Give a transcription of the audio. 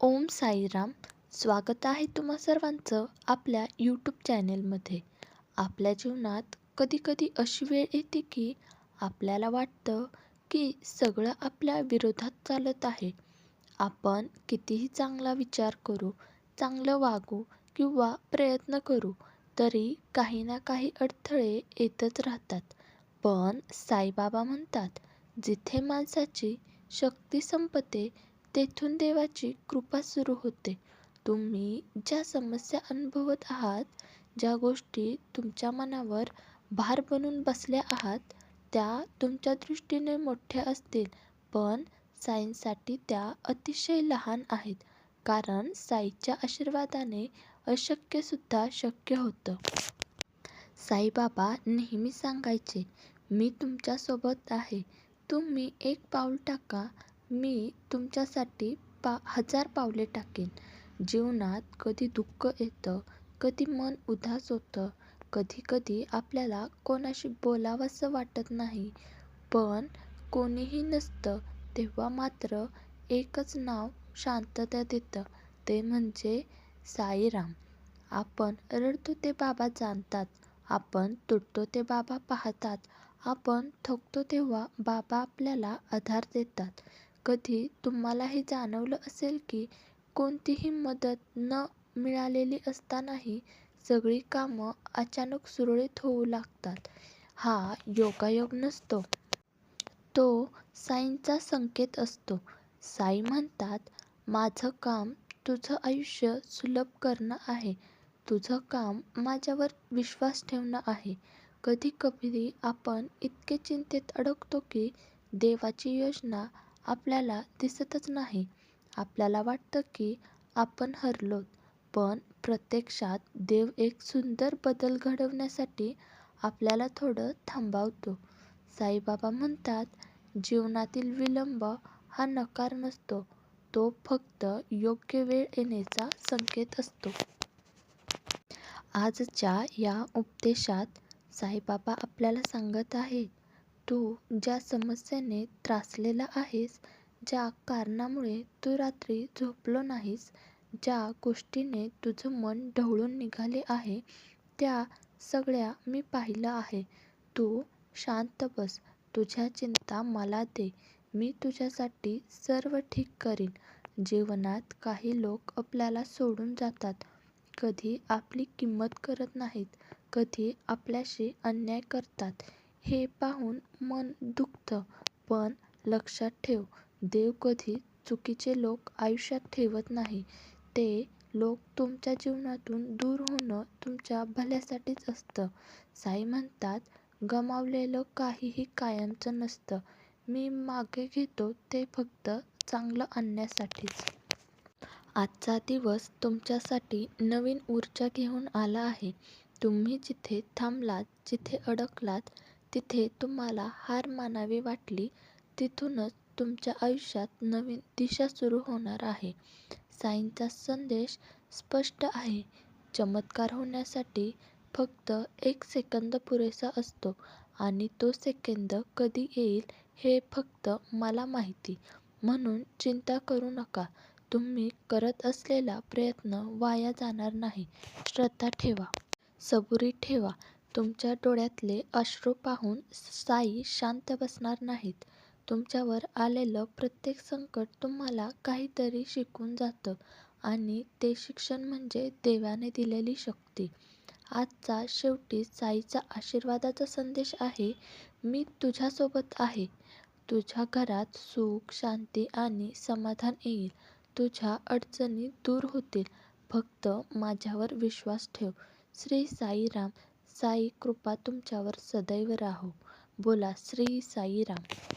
ओम साईराम. स्वागत आहे तुम्हा सर्वांचं आपल्या यूट्यूब चॅनेलमध्ये आपल्या जीवनात कधीकधी अशी वेळ येते की आपल्याला वाटतं की सगळं आपल्या विरोधात चालत आहे. आपण कितीही चांगला विचार करू चांगलं वागू किंवा प्रयत्न करू तरी काही ना काही अडथळे येतच राहतात. पण साईबाबा म्हणतात जिथे माणसाची शक्ती संपते तेथून देवाची कृपा सुरू होते. तुम्ही ज्या समस्या अनुभवत आहात ज्या गोष्टी तुमच्या मनावर भार बनून बसल्या आहात त्या तुमच्या दृष्टीने मोठ्या असतील पण साईंसाठी त्या अतिशय लहान आहेत कारण साईच्या आशीर्वादाने अशक्यसुद्धा शक्य होतं. साईबाबा नेहमी सांगायचे मी तुमच्यासोबत आहे. तुम्ही एक पाऊल टाका मी तुमच्यासाठी पा हजार पावले टाकेन. जीवनात कधी दुःख येतं कधी मन उदास होतं कधी कधी आपल्याला कोणाशी बोलावंसं वाटत नाही. पण कोणीही नसतं तेव्हा मात्र एकच नाव शांतता देतं ते म्हणजे साईराम. आपण रडतो ते बाबा जाणतात आपण तुटतो ते बाबा पाहतात आपण थकतो तेव्हा बाबा आपल्याला आधार देतात. कधी तुम्हालाही जाणवलं असेल की कोणतीही मदत न मिळालेली असतानाही सगळी कामं अचानक सुरळीत होऊ लागतात. हा योगायोग नसतो. तो साईंचा संकेत असतो. साई म्हणतात माझं काम तुझं आयुष्य सुलभ करणं आहे. तुझं काम माझ्यावर विश्वास ठेवणं आहे. कधी कधी आपण इतके चिंतेत अडकतो की देवाची योजना आपल्याला दिसतच नाही. आपल्याला वाटतं की आपण हरलोत पण प्रत्यक्षात देव एक सुंदर बदल घडवण्यासाठी आपल्याला थोडं थांबवतो. साईबाबा म्हणतात जीवनातील विलंब हा नकार नसतो तो फक्त योग्य वेळ येण्याचा संकेत असतो. आजच्या या उपदेशात साईबाबा आपल्याला सांगत आहे तू ज्या समस्येने त्रासलेला आहेस ज्या कारणामुळे तू रात्री झोपलो नाहीस ज्या गोष्टीने तुझं मन ढवळून निघाले आहे त्या सगळ्या मी पाहिलं आहे. तू शांत बस तुझ्या चिंता मला दे मी तुझ्यासाठी सर्व ठीक करीन. जीवनात काही लोक आपल्याला सोडून जातात. कधी आपली किंमत करत नाहीत कधी आपल्याशी अन्याय करतात. हे पाहून मन दुखतं पण लक्षात ठेव देव कधी चुकीचे लोक आयुष्यात ठेवत नाही. ते लोक तुमच्या जीवनातून दूर होणं तुमच्या भल्यासाठीच असतं. साई म्हणतात गमावलेलं काहीही कायमचं नसतं. मी मागे घेतो ते फक्त चांगलं आणण्यासाठीच. आजचा दिवस तुमच्यासाठी नवीन ऊर्जा घेऊन आला आहे. तुम्ही जिथे थांबलात जिथे अडकलात तिथे तुम्हाला हार मानावी वाटली तिथूनच तुमच्या आयुष्यात नवीन दिशा सुरू होणार आहे. साईंचा संदेश स्पष्ट आहे. चमत्कार होण्यासाठी फक्त एक सेकंद पुरेसा असतो आणि तो सेकंद कधी येईल हे फक्त मला माहिती. म्हणून चिंता करू नका. तुम्ही करत असलेला प्रयत्न वाया जाणार नाही. श्रद्धा ठेवा. सबुरी ठेवा. तुमच्या डोळ्यातले अश्रू पाहून साई शांत बसणार नाहीत. तुमच्यावर आलेलं प्रत्येक संकट तुम्हाला काहीतरी शिकवून जातं आणि ते शिक्षण म्हणजे देवाने दिलेली शक्ती. आजचा शेवटी साईचा आशीर्वादाचा संदेश आहे मी तुझ्यासोबत आहे. तुझ्या घरात सुख शांती आणि समाधान येईल. तुझ्या अडचणी दूर होतील. फक्त माझ्यावर विश्वास ठेव. श्री साईराम साई कृपा तुमच्यावर सदैव राहो. बोला श्री साईराम.